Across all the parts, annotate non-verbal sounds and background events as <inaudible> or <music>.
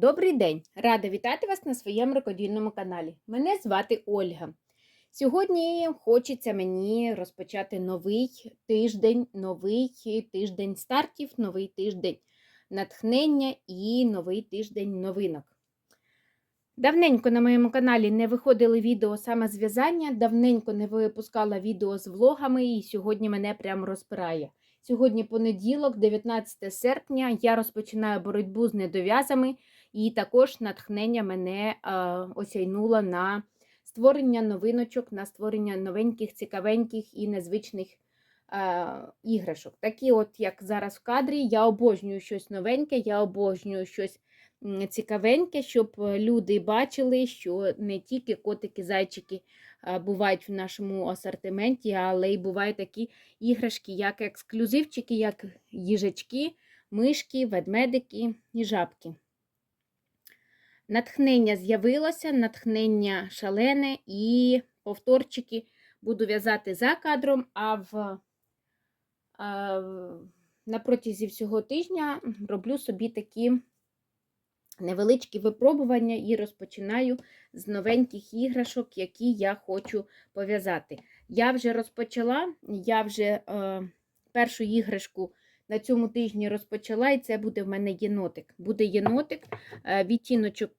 Добрий день! Рада вітати вас на своєму рукодільному каналі. Мене звати Ольга. Сьогодні хочеться мені розпочати новий тиждень, новий тиждень стартів, новий тиждень натхнення і новий тиждень новинок. Давненько на моєму каналі не виходили відео саме з в'язання, давненько не випускала відео з влогами, і сьогодні мене прямо розпирає. Сьогодні понеділок, 19 серпня, я розпочинаю боротьбу з недов'язами, і також натхнення мене е, осяйнуло на створення новиночок, на створення новеньких, цікавеньких і незвичних е, іграшок. Такі, от як зараз в кадрі, я обожнюю щось новеньке, я обожнюю щось цікавеньке, щоб люди бачили, що не тільки котики, зайчики е, бувають в нашому асортименті, але й бувають такі іграшки, як ексклюзивчики, як їжачки, мишки, ведмедики і жабки. Натхнення з'явилося, натхнення шалене і повторчики буду в'язати за кадром, а в на протязі всього тижня роблю собі такі невеличкі випробування і розпочинаю з новеньких іграшок, які я хочу пов'язати. Я вже розпочала, я вже е, першу іграшку на цьому тижні розпочала, і це буде в мене єнотик. Буде єнотик, е, відтіночок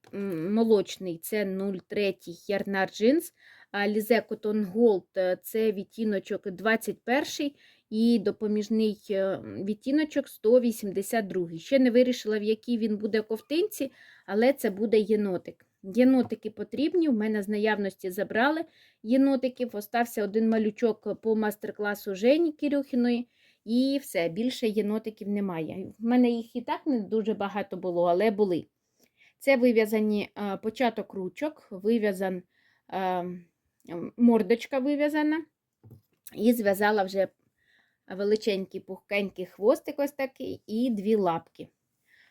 молочний це 03 Ярнар Джинс, Лізе Cotton Gold е, це відтіночок 21 і допоміжний е, відтіночок 182. Ще не вирішила, в якій він буде ковтинці, але це буде єнотик. Єнотики потрібні, в мене з наявності забрали єнотиків. Остався один малючок по мастер-класу Жені Кирюхіної. І все, більше єнотиків немає. В мене їх і так не дуже багато було, але були. Це вив'язані е, початок ручок, вив'язан е, мордочка вив'язана. І зв'язала вже величенький пухкенький хвостик ось такий і дві лапки.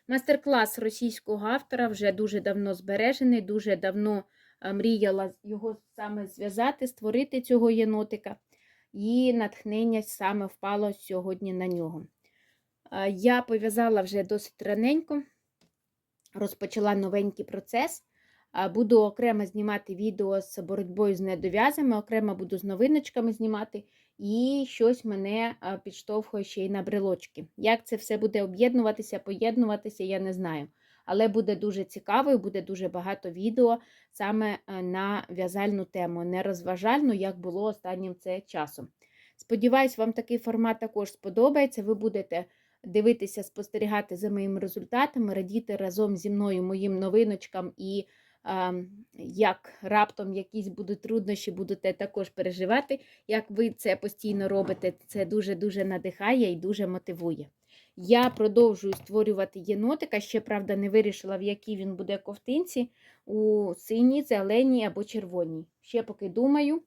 Мастер-клас російського автора вже дуже давно збережений, дуже давно е, мріяла його саме зв'язати, створити цього єнотика і натхнення саме впало сьогодні на нього. Е, Я пов'язала вже досить раненько, розпочала новенький процес. Е, Буду окремо знімати відео з боротьбою з недов'язами, окремо буду з новиночками знімати, і щось мене е, підштовхує ще й на брелочки. Як це все буде об'єднуватися, поєднуватися, я не знаю. Але буде дуже цікаво і буде дуже багато відео саме е, на в'язальну тему, не розважальну, як було останнім це часом. Сподіваюсь, вам такий формат також сподобається. Ви будете дивитися, спостерігати за моїми результатами, радіти разом зі мною моїм новиночкам і а, як раптом якісь будуть труднощі, будете також переживати. Як ви це постійно робите, це дуже-дуже надихає і дуже мотивує. Я продовжую створювати єнотика, ще, правда, не вирішила, в якій він буде ковтинці, у синій, зеленій або червоній. Ще поки думаю.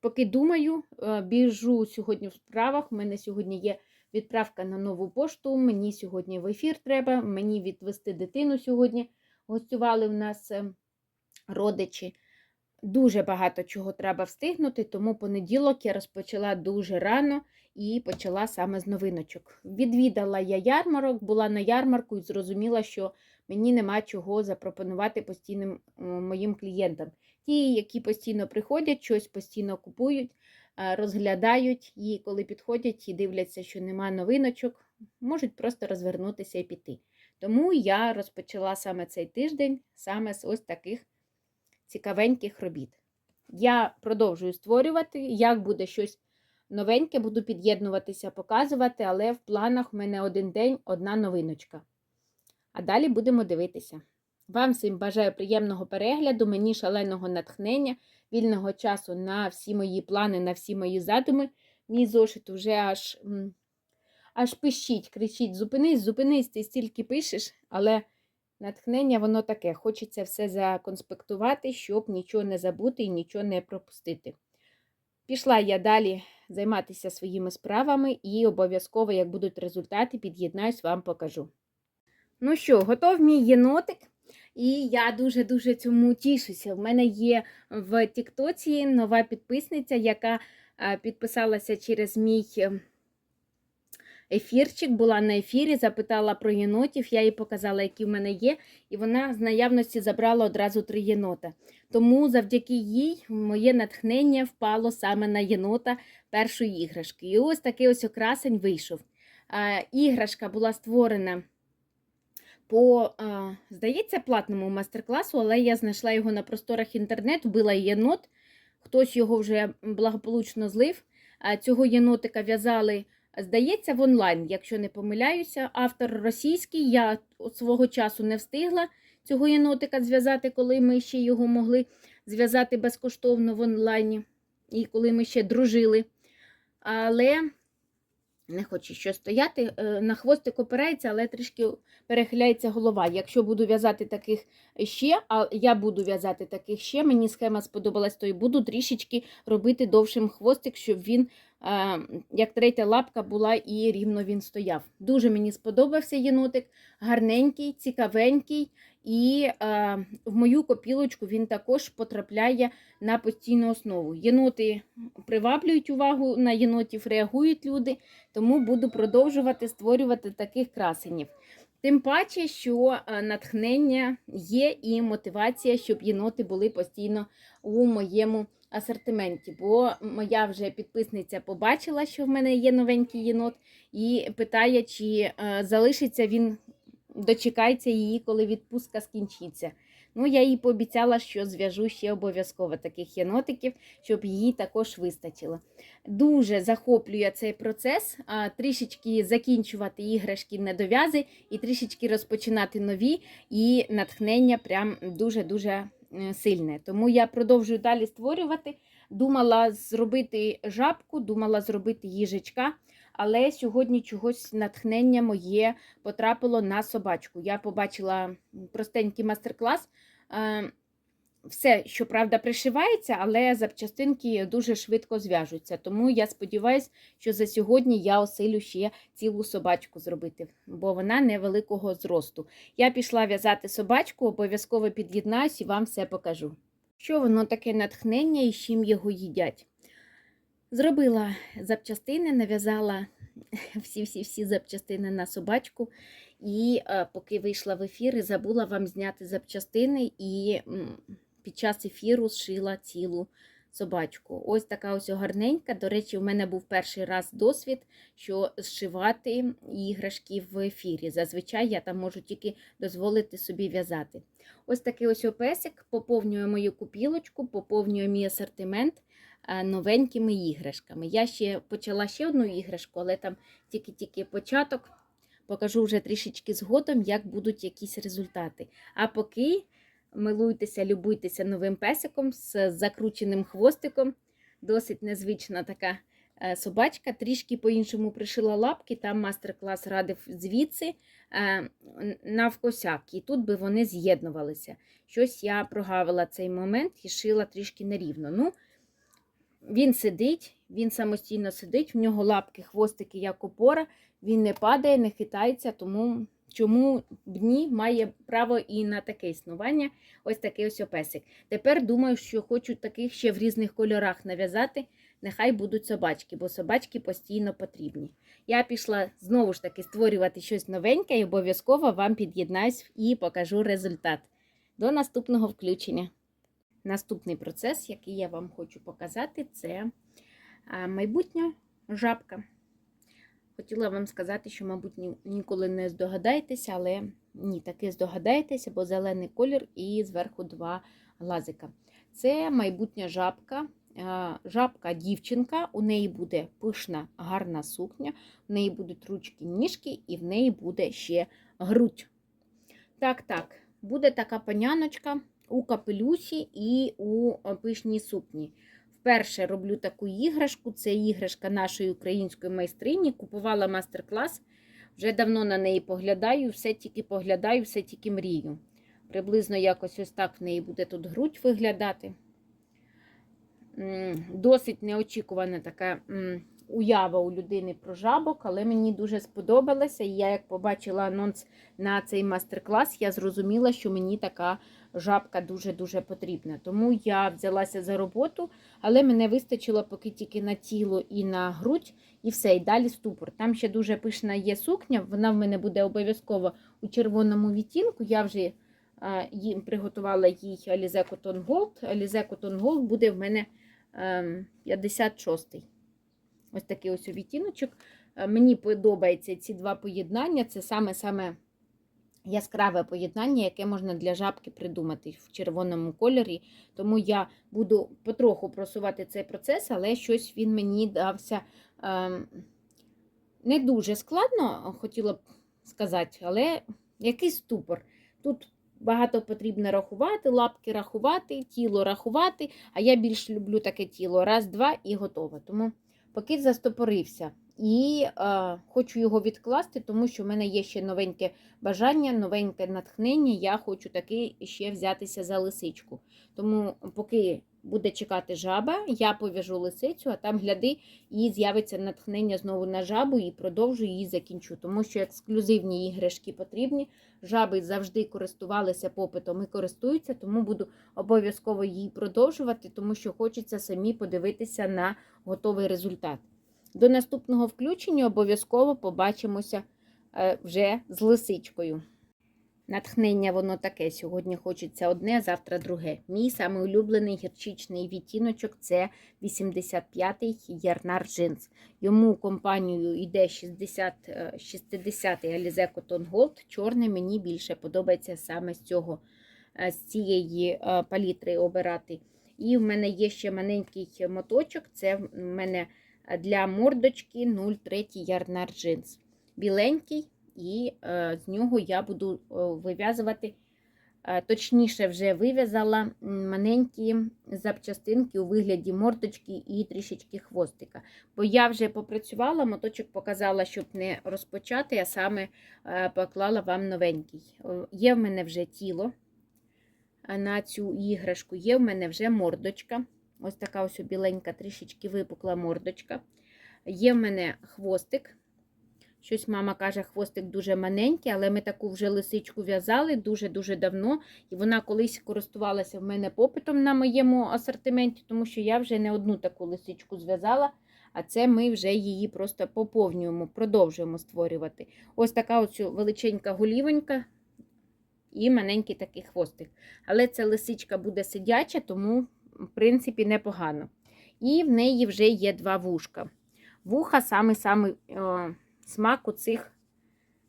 Поки думаю, е, біжу сьогодні в справах. У мене сьогодні є відправка на нову пошту. Мені сьогодні в ефір треба, мені відвести дитину сьогодні. Гостювали в нас е, родичі. Дуже багато чого треба встигнути, тому понеділок я розпочала дуже рано і почала саме з новиночок. Відвідала я ярмарок, була на ярмарку і зрозуміла, що мені нема чого запропонувати постійним е, моїм клієнтам. Ті, які постійно приходять, щось постійно купують, е, розглядають, і коли підходять і дивляться, що нема новиночок, можуть просто розвернутися і піти. Тому я розпочала саме цей тиждень саме з ось таких цікавеньких робіт. Я продовжую створювати, як буде щось новеньке, буду під'єднуватися, показувати, але в планах в мене один день, одна новиночка. А далі будемо дивитися. Вам всім бажаю приємного перегляду, мені шаленого натхнення, вільного часу на всі мої плани, на всі мої задуми. Мій зошит вже аж аж пищить, кричить: зупинись, зупинись, ти стільки пишеш, але натхнення воно таке. Хочеться все законспектувати, щоб нічого не забути і нічого не пропустити. Пішла я далі займатися своїми справами і обов'язково, як будуть результати, під'єднаюсь, вам покажу. Ну що, готов мій єнотик? І я дуже-дуже цьому тішуся. В мене є в Тіктоці нова підписниця, яка підписалася через мій е, ефірчик, була на ефірі, запитала про єнотів, я їй показала, які в мене є, і вона з наявності забрала одразу три єнота. Тому завдяки їй моє натхнення впало саме на єнота першої іграшки. І ось такий ось окрасень вийшов. Іграшка була створена по, здається, платному майстер-класу, але я знайшла його на просторах інтернету, била єнот, хтось його вже благополучно злив. Цього єнотика в'язали, здається, в онлайн, якщо не помиляюся. Автор російський, я свого часу не встигла цього єнотика зв'язати, коли ми ще його могли зв'язати безкоштовно в онлайні, і коли ми ще дружили. Але не хочу що стояти. е, На хвостик опирається, але трішки перехиляється голова. Якщо буду в'язати таких ще, а я буду в'язати таких ще, мені схема сподобалась, то і буду трішечки робити довшим хвостик, щоб він, як третя лапка, була і рівно він стояв. Дуже мені сподобався єнотик, гарненький, цікавенький. І е, в мою копілочку він також потрапляє на постійну основу. Єноти приваблюють увагу на єнотів, реагують люди, тому буду продовжувати створювати таких красенів. Тим паче, що е, натхнення є і мотивація, щоб єноти були постійно у моєму асортименті. Бо моя вже підписниця побачила, що в мене є новенький єнот, і питає, чи е, залишиться він, дочекається її, коли відпустка скінчиться. Ну, я їй пообіцяла, що зв'яжу ще обов'язково таких єнотиків, щоб її також вистачило. Дуже захоплює цей процес, трішечки закінчувати іграшки недов'язи і трішечки розпочинати нові, і натхнення прям дуже-дуже сильне. Тому я продовжую далі створювати. Думала зробити жабку, думала зробити їжечка, але сьогодні чогось натхнення моє потрапило на собачку. Я побачила простенький майстер-клас. Все, щоправда, пришивається, але запчастинки дуже швидко зв'яжуться. Тому я сподіваюся, що за сьогодні я осилю ще цілу собачку зробити, бо вона невеликого зросту. Я пішла в'язати собачку, обов'язково під'єднаюсь і вам все покажу. Що воно таке натхнення і з чим його їдять? Зробила запчастини, нав'язала <laughs> всі-всі-всі запчастини на собачку. І е, поки вийшла в ефір, забула вам зняти запчастини, і під час ефіру зшила цілу собачку. Ось така ось гарненька. До речі, в мене був перший раз досвід, що зшивати іграшки в ефірі. Зазвичай я там можу тільки дозволити собі в'язати. Ось такий ось опесик поповнює мою купілочку, поповнює мій асортимент е, новенькими іграшками. Я ще почала ще одну іграшку, але там тільки-тільки початок. Покажу вже трішечки згодом, як будуть якісь результати. А поки милуйтеся, любуйтеся новим песиком з закрученим хвостиком. Досить незвична така е, собачка. Трішки по-іншому пришила лапки, там мастер-клас радив звідси е, навкосяк. І тут би вони з'єднувалися. Щось я прогавила цей момент і шила трішки нерівно. Ну, він сидить, він самостійно сидить, в нього лапки, хвостики, як опора, він не падає, не хитається, тому чому б ні, має право і на таке існування. Ось такий ось опесик. Тепер думаю, що хочу таких ще в різних кольорах нав'язати. Нехай будуть собачки, бо собачки постійно потрібні. Я пішла знову ж таки створювати щось новеньке і обов'язково вам під'єднаюсь і покажу результат. До наступного включення. Наступний процес, який я вам хочу показати, це майбутня жабка. Хотіла вам сказати, що, мабуть, ні- ніколи не здогадаєтеся, але ні, таки здогадаєтеся, бо зелений колір і зверху два глазика. Це майбутня жабка. а, Жабка дівчинка, у неї буде пишна гарна сукня, в неї будуть ручки, ніжки, і в неї буде ще грудь. Так, так, буде така паняночка у капелюсі і у пишній сукні. Вперше роблю таку іграшку. Це іграшка нашої української майстрині. Купувала мастер-клас. Вже давно на неї поглядаю, все тільки поглядаю, все тільки мрію. Приблизно якось ось так в неї буде тут грудь виглядати. Досить неочікувана така уява у людини про жабок, але мені дуже сподобалося. І я, як побачила анонс на цей майстер-клас, я зрозуміла, що мені така жабка дуже-дуже потрібна. Тому я взялася за роботу, але мене вистачило поки тільки на тіло і на грудь, і все, і далі ступор. Там ще дуже пишна є сукня, вона в мене буде обов'язково у червоному відтінку. Я вже їм приготувала їй Alize Cotton Gold. Alize Cotton Gold буде в мене ем, 56-й. Ось такий ось відтіночок. Е, Мені подобаються ці два поєднання. Це саме-саме яскраве поєднання, яке можна для жабки придумати в червоному кольорі. Тому я буду потроху просувати цей процес, але щось він мені дався ем, не дуже складно, хотіла б сказати, але якийсь ступор. Тут багато потрібно рахувати, лапки рахувати, тіло рахувати, а я більш люблю таке тіло. Раз, два і готово. Тому поки застопорився. І е, хочу його відкласти, тому що в мене є ще новеньке бажання, новеньке натхнення. Я хочу таки ще взятися за лисичку. Тому, поки буде чекати жаба, я пов'яжу лисицю, а там гляди, і з'явиться натхнення знову на жабу і продовжу її закінчу. Тому що ексклюзивні іграшки потрібні. Жаби завжди користувалися попитом і користуються, тому буду обов'язково її продовжувати, тому що хочеться самі подивитися на готовий результат. До наступного включення обов'язково побачимося е, вже з лисичкою. Натхнення воно таке. Сьогодні хочеться одне, завтра друге. Мій самий улюблений гірчичний відтіночок це 85-й Ярнар Джинс. Йому компанією йде 60, е, 60-й Alize Cotton Gold. Чорний мені більше подобається саме з цього, е, з цієї е, палітри обирати. І в мене є ще маленький моточок. Це в мене для мордочки 03 Ярнар Джинс. Біленький, і е, з нього я буду е, вив'язувати, е, точніше, вже вив'язала маленькі запчастинки у вигляді мордочки і трішечки хвостика. Бо я вже попрацювала, моточок показала, щоб не розпочати, а саме поклала вам новенький. Є в мене вже тіло на цю іграшку, є в мене вже мордочка. Ось така ось біленька, трішечки випукла мордочка. Є в мене хвостик. Щось мама каже, хвостик дуже маленький, але ми таку вже лисичку в'язали дуже-дуже давно. І вона колись користувалася в мене попитом на моєму асортименті, тому що я вже не одну таку лисичку зв'язала, а це ми вже її просто поповнюємо, продовжуємо створювати. Ось така ось величенька голівонька і маленький такий хвостик. Але ця лисичка буде сидяча, тому, в принципі, непогано. І в неї вже є два вушка. Вуха саме-саме о, смак у цих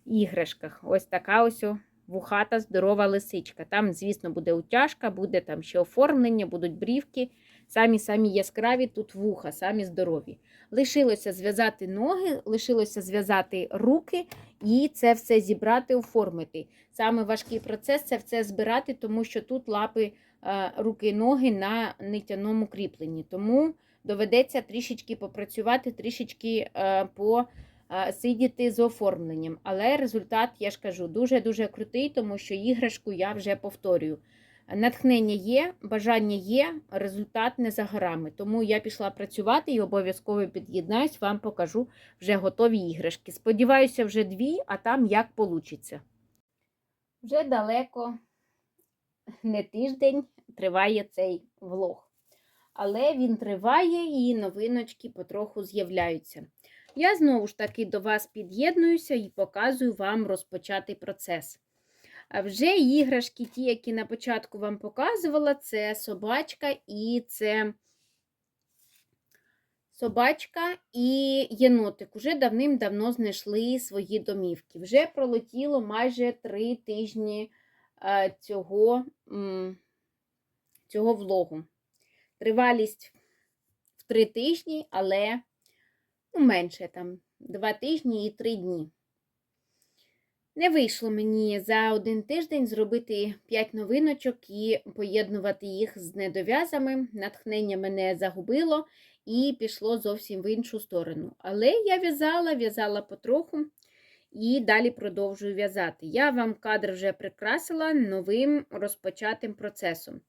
іграшках. Ось така ось вухата, здорова лисичка. Там, звісно, буде утяжка, буде там ще оформлення, будуть брівки. Самі-самі яскраві тут вуха, самі здорові. Лишилося зв'язати ноги, лишилося зв'язати руки і це все зібрати, оформити. Саме важкий процес це все збирати, тому що тут лапи, е, руки, ноги на нитяному кріпленні. Тому доведеться трішечки попрацювати, трішечки е, посидіти з оформленням. Але результат, я ж кажу, дуже-дуже крутий, тому що іграшку я вже повторюю. Натхнення є, бажання є, результат не за горами. Тому я пішла працювати і обов'язково під'єднаюсь, вам покажу вже готові іграшки. Сподіваюся, вже дві, а там як получиться. Вже далеко не тиждень триває цей влог. Але він триває і новиночки потроху з'являються. Я знову ж таки до вас під'єднуюся і показую вам розпочатий процес. А вже іграшки, ті, які на початку вам показувала, це собачка і це собачка і єнотик. Уже давним-давно знайшли свої домівки. Вже пролетіло майже три тижні е, цього, цього влогу. Тривалість в три тижні, але менше там два тижні і три дні. Не вийшло мені за один тиждень зробити 5 новиночок і поєднувати їх з недов'язами. Натхнення мене загубило і пішло зовсім в іншу сторону. Але я в'язала, в'язала потроху і далі продовжую в'язати. Я вам кадр вже прикрасила новим розпочатим процесом.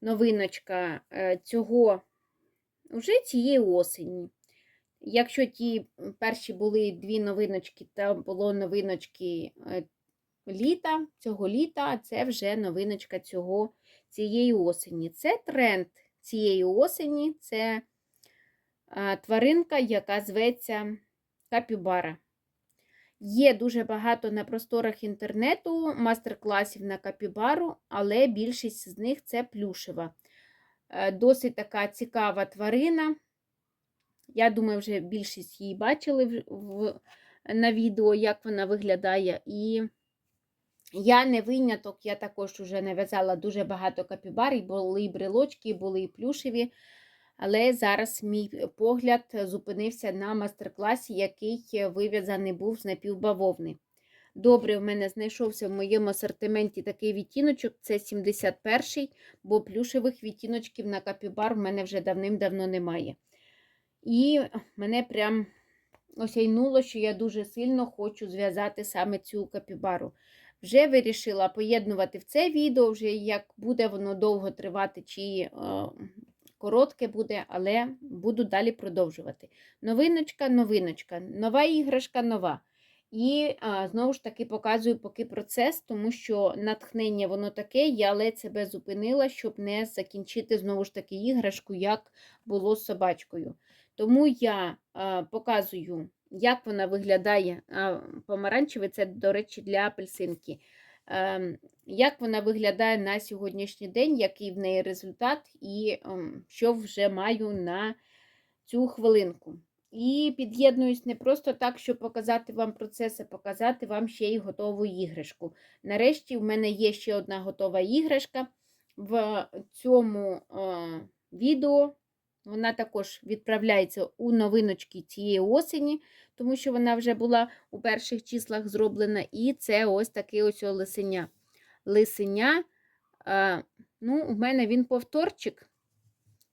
Новиночка е, цього вже цієї осені. Якщо ті перші були дві новиночки, то було новиночки е, літа, цього літа, а це вже новиночка цього, цієї осені. Це тренд цієї осені, це тваринка, яка зветься капібара. Є дуже багато на просторах інтернету мастер-класів на капібару, але більшість з них це плюшева. Е, Досить така цікава тварина. Я думаю, вже більшість її бачили в, в, на відео, як вона виглядає. І я не виняток, я також вже нав'язала дуже багато капібар, і були і брелочки, були і плюшеві. Але зараз мій погляд зупинився на мастер-класі, який вив'язаний був з напівбавовни. Добре, в мене знайшовся в моєму асортименті такий відтіночок, це 71-й, бо плюшевих відтіночків на капібар в мене вже давним-давно немає. І мене прям осяйнуло, що я дуже сильно хочу зв'язати саме цю капібару. Вже вирішила поєднувати в це відео, вже як буде воно довго тривати, чи е, коротке буде, але буду далі продовжувати. Новиночка, новиночка, нова іграшка, нова. І а, знову ж таки показую поки процес, тому що натхнення воно таке, я ледь себе зупинила, щоб не закінчити знову ж таки іграшку, як було з собачкою. Тому я показую, як вона виглядає. Помаранчевий це, до речі, для апельсинки. А, як вона виглядає на сьогоднішній день, який в неї результат, і а, що вже маю на цю хвилинку. І під'єднуюсь не просто так, щоб показати вам процес, а показати вам ще й готову іграшку. Нарешті в мене є ще одна готова іграшка. В цьому е, відео вона також відправляється у новиночки цієї осені, тому що вона вже була у перших числах зроблена. І це ось таке ось лисеня. Лисеня, ну, у мене він повторчик.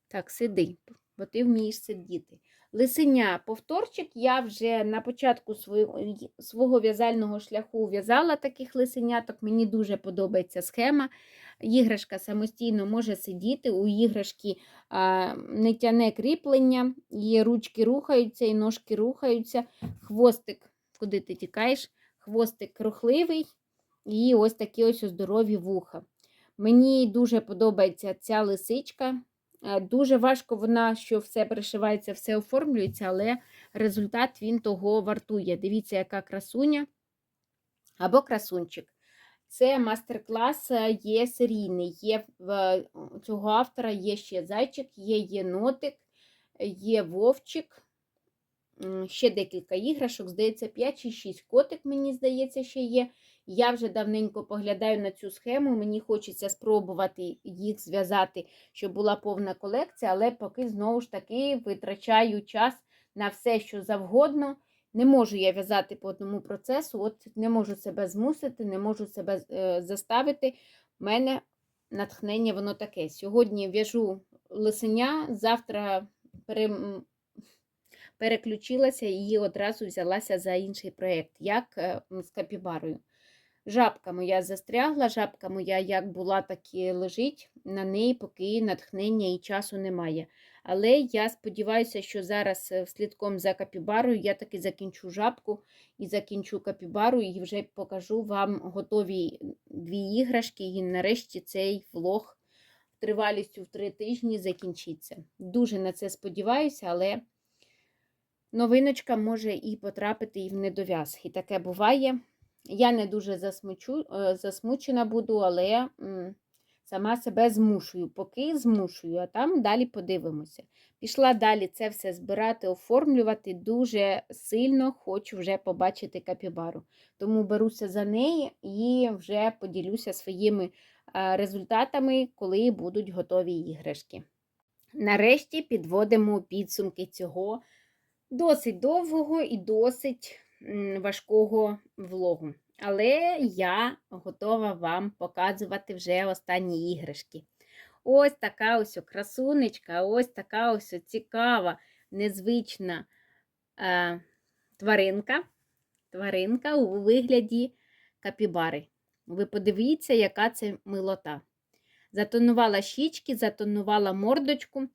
Так, сиди, бо ти вмієш сидіти. Лисеня повторчик. Я вже на початку свого, свого в'язального шляху в'язала таких лисеняток. Мені дуже подобається схема. Іграшка самостійно може сидіти, у іграшки а, нитяне кріплення, її ручки рухаються і ножки рухаються. Хвостик, куди ти тікаєш? Хвостик рухливий і ось такі ось здорові вуха. Мені дуже подобається ця лисичка. Е, Дуже важко вона, що все перешивається, все оформлюється, але результат він того вартує. Дивіться, яка красуня або красунчик. Це мастер-клас е, є серійний. Є в цього автора є ще зайчик, є єнотик, є вовчик, ще декілька іграшок, здається, 5 чи 6 котик, мені здається, ще є. Я вже давненько поглядаю на цю схему, мені хочеться спробувати їх зв'язати, щоб була повна колекція, але поки знову ж таки витрачаю час на все, що завгодно. Не можу я в'язати по одному процесу, от не можу себе змусити, не можу себе е, заставити. У мене натхнення воно таке. Сьогодні в'яжу лисеня, завтра пере... переключилася і одразу взялася за інший проєкт, як е, з капібарою. Жабка моя застрягла, жабка моя як була, так і лежить на неї, поки натхнення і часу немає. Але я сподіваюся, що зараз е, слідком за капібарою я таки закінчу жабку і закінчу капібару, і вже покажу вам готові дві іграшки. І нарешті цей влог тривалістю в три тижні закінчиться. Дуже на це сподіваюся, але новиночка може і потрапити і в недов'яз. І таке буває. Я не дуже засмучу, е, засмучена буду, але сама себе змушую, поки змушую, а там далі подивимося. Пішла далі це все збирати, оформлювати. Дуже сильно хочу вже побачити капібару. Тому беруся за неї і вже поділюся своїми е, результатами, коли будуть готові іграшки. Нарешті підводимо підсумки цього досить довгого і досить важкого влогу. Але я готова вам показувати вже останні іграшки. Ось така ось красунечка, ось така ось цікава, незвична е, тваринка. Тваринка у вигляді капібари. Ви подивіться, яка це милота. Затонувала щічки, затонувала мордочку.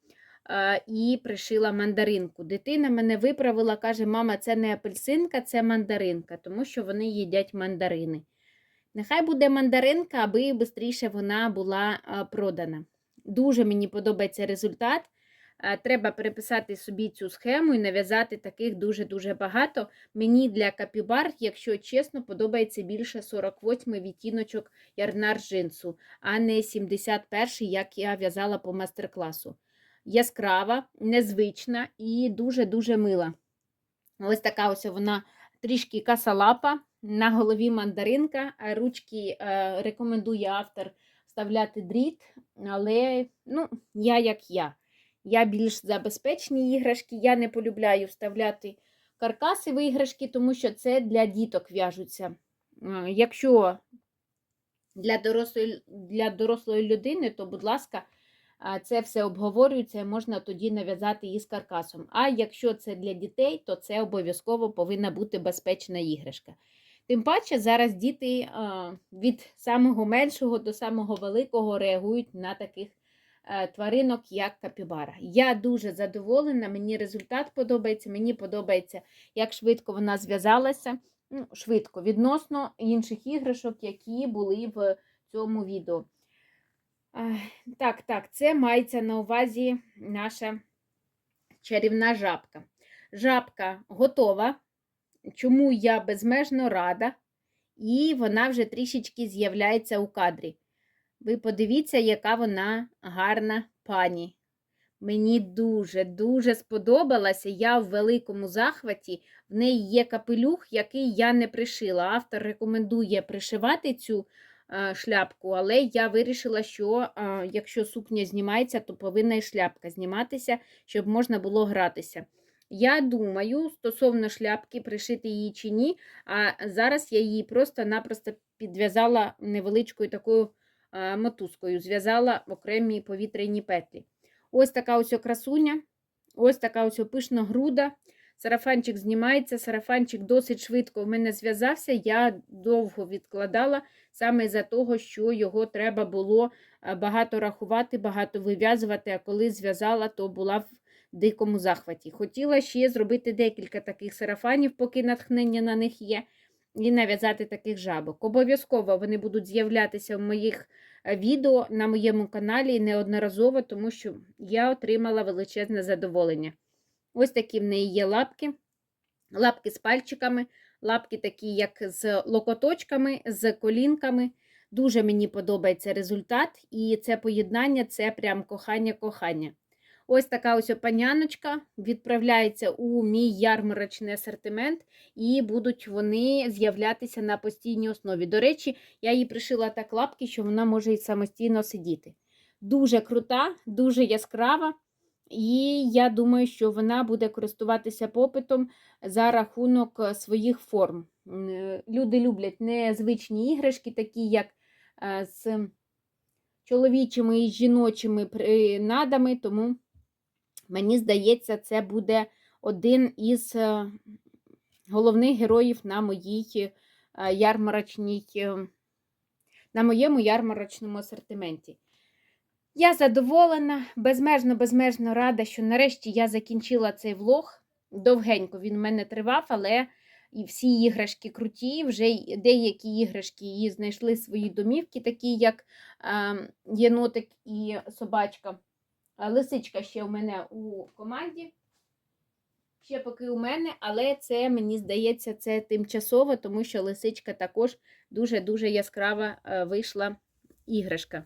Е, і пришила мандаринку. Дитина мене виправила, каже: мама, це не апельсинка, це мандаринка, тому що вони їдять мандарини. Нехай буде мандаринка, аби швидше вона була е, продана. Дуже мені подобається результат. Е, Треба переписати собі цю схему і нав'язати таких дуже-дуже багато. Мені для капібар, якщо чесно, подобається більше 48 відтіночок ярнар джинсу, а не 71, як я в'язала по мастер-класу. Яскрава, незвична і дуже-дуже мила. Ось така ось вона трішки касалапа, на голові мандаринка, ручки е, рекомендує автор вставляти дріт, але ну, я як я. Я більш за безпечні іграшки. Я не полюбляю вставляти каркаси в іграшки, тому що це для діток в'яжуться. Е, Якщо для дорослої, для дорослої людини, то, будь ласка, це все обговорюється можна тоді нав'язати із каркасом. А якщо це для дітей, то це обов'язково повинна бути безпечна іграшка. Тим паче, зараз діти від самого меншого до самого великого реагують на таких е, тваринок, як капібара. Я дуже задоволена, мені результат подобається, мені подобається, як швидко вона зв'язалася. Ну, швидко, відносно інших іграшок, які були в цьому відео. Так, так, це мається на увазі наша чарівна жабка. Жабка готова, чому я безмежно рада, і вона вже трішечки з'являється у кадрі. Ви подивіться, яка вона гарна пані. Мені дуже-дуже сподобалася. Я в великому захваті. В неї є капелюх, який я не пришила. Автор рекомендує пришивати цю шляпку, але я вирішила, що е, якщо сукня знімається, то повинна і шляпка зніматися, щоб можна було гратися. Я думаю, стосовно шляпки, пришити її чи ні, а зараз я її просто-напросто підв'язала невеличкою такою е, мотузкою, зв'язала окремі повітряні петлі. Ось така ось красуня, ось така ось пишна груда. Сарафанчик знімається, сарафанчик досить швидко в мене зв'язався. Я довго відкладала саме за того, що його треба було е, багато рахувати, багато вив'язувати, а коли зв'язала, то була в дикому захваті. Хотіла ще зробити декілька таких сарафанів, поки натхнення на них є, і нав'язати таких жабок. Обов'язково вони будуть з'являтися в моїх е, відео на моєму каналі неодноразово, тому що я отримала величезне задоволення. Ось такі в неї є лапки, лапки з пальчиками, лапки такі, як з локоточками, з колінками. Дуже мені подобається результат, і це поєднання це прям кохання-кохання. Ось така ось паняночка відправляється у мій ярмарочний асортимент, і будуть вони з'являтися на постійній основі. До речі, я їй пришила так лапки, що вона може і самостійно сидіти. Дуже крута, дуже яскрава. І я думаю, що вона буде користуватися попитом за рахунок е, своїх форм. Е, Люди люблять незвичні іграшки, такі як е, з чоловічими і жіночими принадами, тому мені здається, це буде один із головних героїв на моїй ярмарочній, на моєму ярмарочному асортименті. Я задоволена, безмежно, безмежно рада, що нарешті я закінчила цей влог. Довгенько він в мене тривав, але і всі іграшки круті, вже деякі іграшки її знайшли свої домівки, такі як е, єнотик і собачка. Лисичка ще у мене у команді. Ще поки у мене, але це, мені здається, це тимчасово, тому що лисичка також дуже-дуже яскрава вийшла іграшка.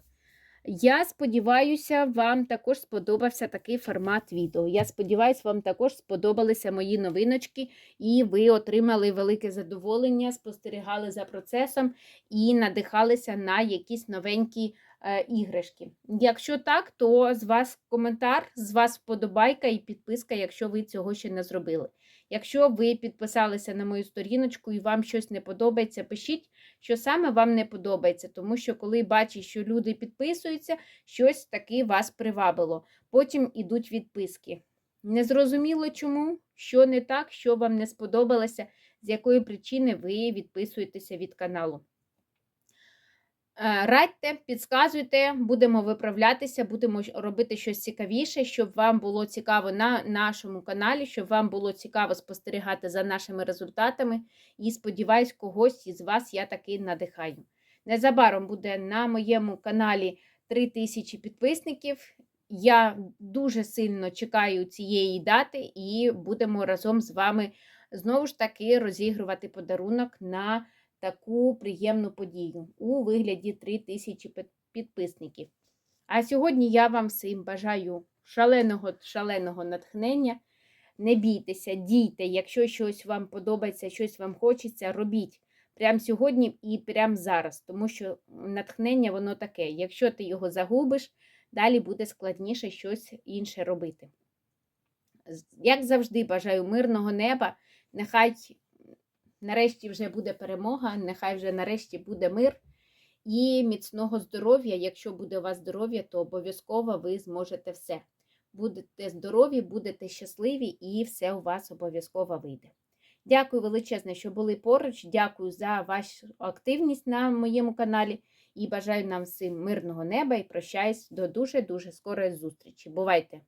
Я сподіваюся, вам також сподобався такий формат відео. Я сподіваюся, вам також сподобалися мої новиночки, і ви отримали велике задоволення, спостерігали за процесом і надихалися на якісь новенькі е, іграшки. Якщо так, то з вас коментар, з вас вподобайка і підписка, якщо ви цього ще не зробили. Якщо ви підписалися на мою сторіночку і вам щось не подобається, пишіть, що саме вам не подобається, тому що, коли бачиш, що люди підписуються, щось таки вас привабило. Потім ідуть відписки. Незрозуміло чому, що не так, що вам не сподобалося, з якої причини ви відписуєтеся від каналу. Е, Радьте, підказуйте, будемо виправлятися, будемо робити щось цікавіше, щоб вам було цікаво на нашому каналі, щоб вам було цікаво спостерігати за нашими результатами. І сподіваюсь, когось із вас я таки надихаю. Незабаром буде на моєму каналі 3000 підписників. Я дуже сильно чекаю цієї дати і будемо разом з вами знову ж таки розігрувати подарунок на таку приємну подію у вигляді 3000 під- підписників. А сьогодні я вам всім бажаю шаленого шаленого натхнення. Не бійтеся, дійте, якщо щось вам подобається, щось вам хочеться, робіть прямо сьогодні і прямо зараз, тому що натхнення воно таке. Якщо ти його загубиш, далі буде складніше щось інше робити. Як завжди, бажаю мирного неба. Нехай нарешті вже буде перемога, нехай вже нарешті буде мир і міцного здоров'я. Якщо буде у вас здоров'я, то обов'язково ви зможете все. Будете здорові, будете щасливі, і все у вас обов'язково вийде. Дякую величезне, що були поруч. Дякую за вашу активність на моєму каналі і бажаю нам всім мирного неба і прощаюсь до дуже-дуже скорої зустрічі. Бувайте!